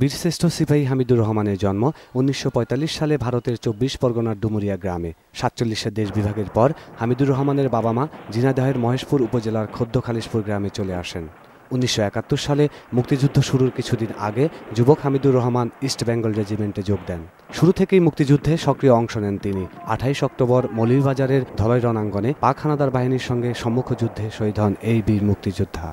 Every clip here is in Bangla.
বীরশ্রেষ্ঠ সিপাহী হামিদুর রহমানের জন্ম উনিশশো পঁয়তাল্লিশ সালে ভারতের চব্বিশ পরগনার ডুমুরিয়া গ্রামে। সাতচল্লিশের দেশ বিভাগের পর হামিদুর রহমানের বাবা মা ঝিনাইদহের মহেশপুর উপজেলার খদ্দ খালিশপুর গ্রামে চলে আসেন। উনিশশো একাত্তর সালে মুক্তিযুদ্ধ শুরুর কিছুদিন আগে যুবক হামিদুর রহমান ইস্ট বেঙ্গল রেজিমেন্টে যোগ দেন। শুরু থেকেই মুক্তিযুদ্ধে সক্রিয় অংশ নেন তিনি। আঠাইশ অক্টোবর মৌলভীবাজারের ধলাই রণাঙ্গনে পাক হানাদার বাহিনীর সঙ্গে সম্মুখ যুদ্ধে শহীদ হন এই বীর মুক্তিযোদ্ধা।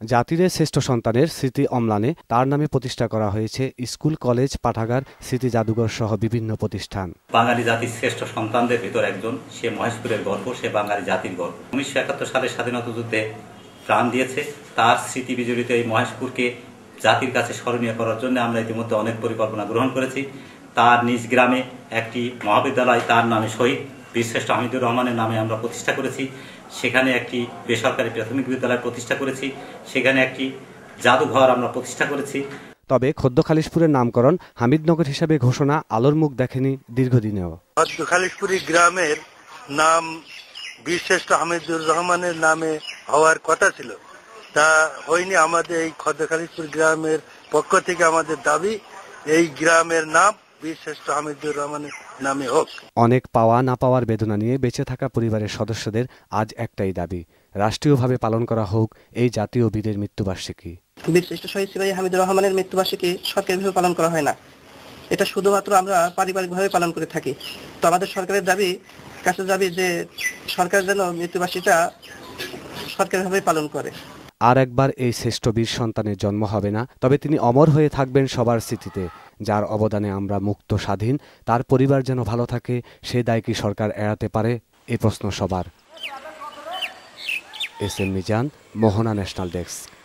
জাতির শ্রেষ্ঠ সন্তানের স্মৃতি অম্লানে তার নামে প্রতিষ্ঠা করা হয়েছে স্কুল, কলেজ, পাঠাগার, স্মৃতি জাদুঘর সহ বিভিন্ন প্রতিষ্ঠান। বাঙালি জাতির শ্রেষ্ঠ সন্তানদের ভিতর একজন, সে মহেশপুরের গর্ব সে বাঙালি জাতির গর্ব উনিশশো একাত্তর সালে স্বাধীনতা যুদ্ধে প্রাণ দিয়েছে। তার স্মৃতি বিজড়িত এই মহেশপুরকে জাতির কাছে স্মরণীয় করার জন্য আমরা ইতিমধ্যে অনেক পরিকল্পনা গ্রহণ করেছি। তার নিজ গ্রামে একটি মহাবিদ্যালয় তার নামে শহীদ। বীরশ্রেষ্ঠ হামিদুর রহমানের নামে আমরা প্রতিষ্ঠা করেছি। সেখানে একটি বেসরকারি প্রাথমিক বিদ্যালয় প্রতিষ্ঠা করেছি। সেখানে একটি জাদুঘর আমরা প্রতিষ্ঠা করেছি। তবে খদ্দ খালিশপুরের নামকরণ হামিদনগর হিসাবে ঘোষণা আলোর মুখ দেখেনি দীর্ঘদিনেও। ভদ্র খালিশপুরি গ্রামের নাম বীরশ্রেষ্ঠ হামিদুর রহমানের নামে হওয়ার কথা ছিল। তা হয়নি আমাদের এই খদ্দ খালিশপুর গ্রামের পক্ষ থেকে আমাদের দাবি। এই গ্রামের নাম বীরশ্রেষ্ঠ হামিদুর রহমানের নামে হোক। অনেক পাওয়া না পাওয়ার বেদনা নিয়ে বেঁচে থাকা পরিবারের সদস্যদের আজ একটাই দাবি রাষ্ট্রীয়ভাবে পালন করা হোক এই জাতীয় বীরের মৃত্যুবার্ষিকী। বীরশ্রেষ্ঠ শহীদ সিপাহী হামিদুর রহমানের মৃত্যুবার্ষিকী সরকারিভাবে পালন করা হয় না। এটা শুধুমাত্র আমরা পারিবারিকভাবে পালন করে থাকি। তো আমাদের সরকারের দাবি কাছে দাবি যে সরকার যেন মৃত্যুবার্ষিকীটা সরকারিভাবে পালন করে। আর একবার এই শ্রেষ্ঠ বীর সন্তানের জন্ম হবে না। তবে তিনি অমর হয়ে থাকবেন সবার স্মৃতিতে। যার অবদানে আমরা মুক্ত স্বাধীন, তার পরিবার যেন ভালো থাকে, সে দায় কি সরকার এড়াতে পারে? এ প্রশ্ন সবার। S M Mizan, Mohona national desk.